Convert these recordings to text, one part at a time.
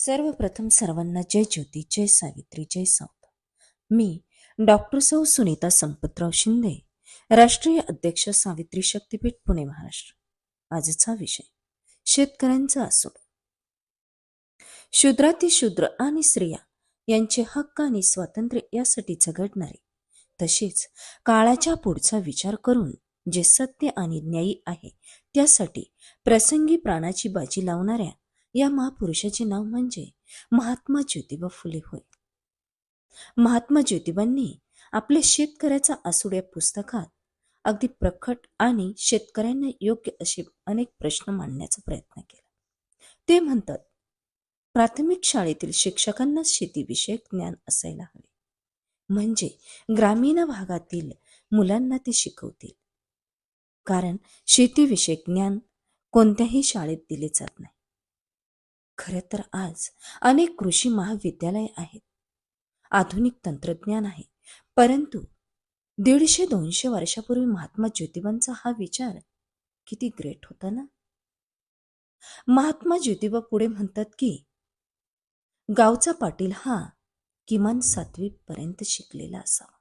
सर्वप्रथम सर्वांना जय ज्योती जय सावित्री जय सावता. मी डॉक्टर सौ सुनीता संपतराव शिंदे राष्ट्रीय अध्यक्ष सावित्री शक्तीपीठ पुणे महाराष्ट्र. आजचा विषय शेतकऱ्यांचा असो शूद्राती शूद्र आणि स्त्रिया यांचे हक्क आणि स्वातंत्र्य यासाठी झगडणारे तसेच काळाच्या पुढचा विचार करून जे सत्य आणि न्यायी आहे त्यासाठी प्रसंगी प्राणाची बाजी लावणाऱ्या या महापुरुषाचे नाव म्हणजे महात्मा ज्योतिबा फुले होय. महात्मा ज्योतिबांनी आपल्या शेतकऱ्याचा आसूड या पुस्तकात अगदी प्रखट आणि शेतकऱ्यांना योग्य असे अनेक प्रश्न मांडण्याचा प्रयत्न केला. ते म्हणतात प्राथमिक शाळेतील शिक्षकांना शेतीविषयक ज्ञान असायला हवे. म्हणजे ग्रामीण भागातील मुलांना ते शिकवतील. कारण शेतीविषयक ज्ञान कोणत्याही शाळेत दिले जात नाही. खरं तर आज अनेक कृषी महाविद्यालय आहेत. आधुनिक तंत्रज्ञान आहे. परंतु दीडशे दोनशे वर्षापूर्वी महात्मा ज्योतिबांचा हा विचार किती ग्रेट होता ना? महात्मा ज्योतिबा पुढे म्हणतात की गावचा पाटील हा किमान सातवी पर्यंत शिकलेला असावा.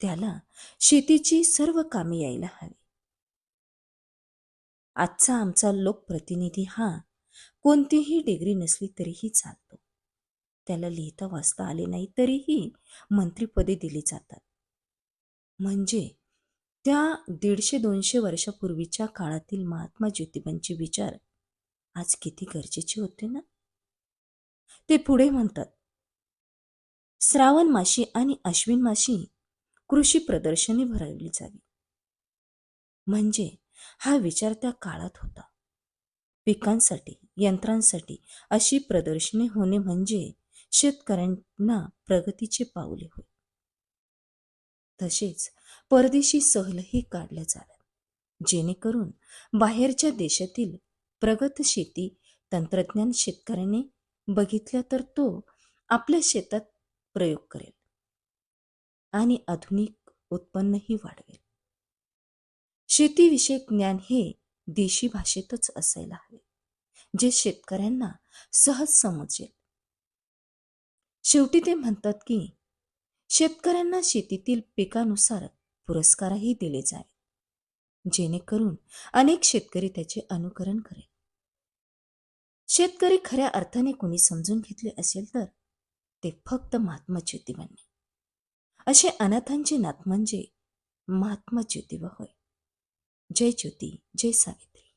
त्याला शेतीची सर्व कामे यायला हवी. आजचा आमचा लोकप्रतिनिधी हा कोणतीही डिग्री नसली तरीही चालतो. त्याला लिहिता वाचता आले नाही तरीही मंत्रीपदे दिली जातात. म्हणजे त्या दीडशे दोनशे वर्षापूर्वीच्या काळातील महात्मा ज्योतिबांचे विचार आज किती गरजेचे होते ना? ते पुढे म्हणतात श्रावण माशी आणि अश्विन माशी कृषी प्रदर्शनी भरवली जावी. म्हणजे हा विचार त्या काळात होता. पिकांसाठी यंत्रांसाठी अशी प्रदर्शने होणे म्हणजे शेतकऱ्यांना प्रगतीचे पावले होय. तसेच परदेशी सहलही काढल्या जाव्यात. जेणेकरून बाहेरच्या देशातील प्रगत शेती तंत्रज्ञान शेतकऱ्याने बघितलं तर तो आपल्या शेतात प्रयोग करेल आणि आधुनिक उत्पन्नही वाढवेल. शेतीविषयक ज्ञान हे देशी भाषेतच असायला हवे. जे शेतकऱ्यांना सहज समजेल शेवटी ते म्हणतात की शेतकऱ्यांना शेतीतील पिकानुसार पुरस्कारही दिले जावे जेणेकरून अनेक शेतकरी त्याचे अनुकरण करेल. शेतकरी खऱ्या अर्थाने कोणी समजून घेतले असेल तर ते फक्त महात्मा ज्योतिबांनी असे अनाथांचे नात म्हणजे महात्मा ज्योतिबा होय. जय ज्योती जय सावित्री.